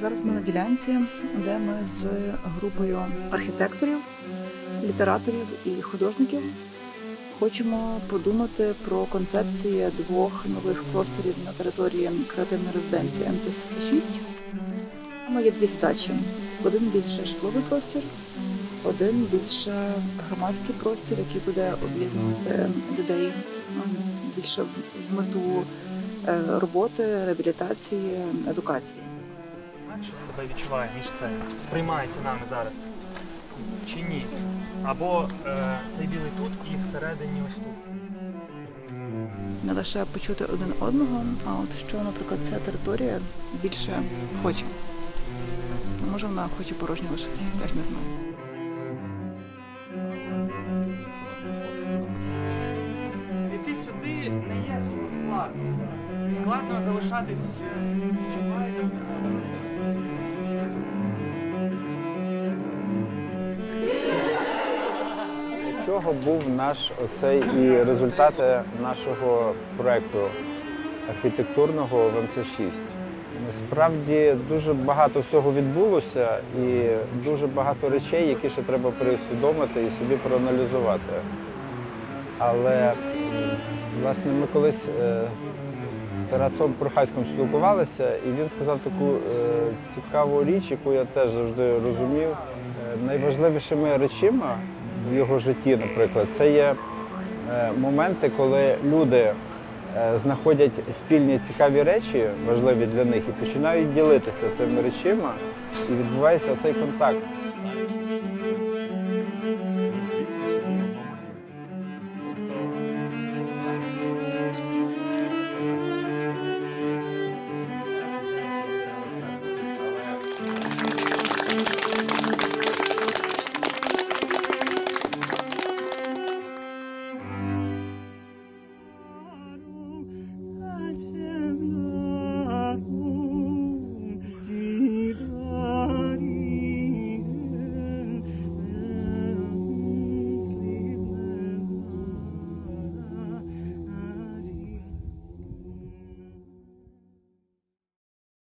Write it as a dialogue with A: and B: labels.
A: Зараз ми на ділянці, де ми з групою архітекторів, літераторів і художників хочемо подумати про концепції двох нових просторів на території креативної резиденції МЦС-6. Там є дві задачі: один більше житловий простір, один більше громадський простір, який буде об'єднувати людей більше в мету е, роботи, реабілітації, едукації.
B: Інакше себе відчуває, ніж це сприймається нами зараз. Чи ні? Або е, цей білий тут і всередині ось тут.
A: Не лише почути один одного, а от що, наприклад, ця територія більше хоче. Може, вона хоче порожньо лишитися, теж не знаю.
B: Іти сюди не є складно. Складно залишатись. е,
C: чого був наш оцей і результати нашого проекту архітектурного в МЦ6. Насправді дуже багато всього відбулося і дуже багато речей, які ще треба переусвідомити і собі проаналізувати. Але власне ми колись е, з Тарасом Прохаськом спілкувалися, і він сказав таку е, цікаву річ, яку я теж завжди розумів. Е, найважливішими речима в його житті, наприклад, це є е, моменти, коли люди е, знаходять спільні цікаві речі, важливі для них, і починають ділитися тими речима, і відбувається оцей контакт. Thank you.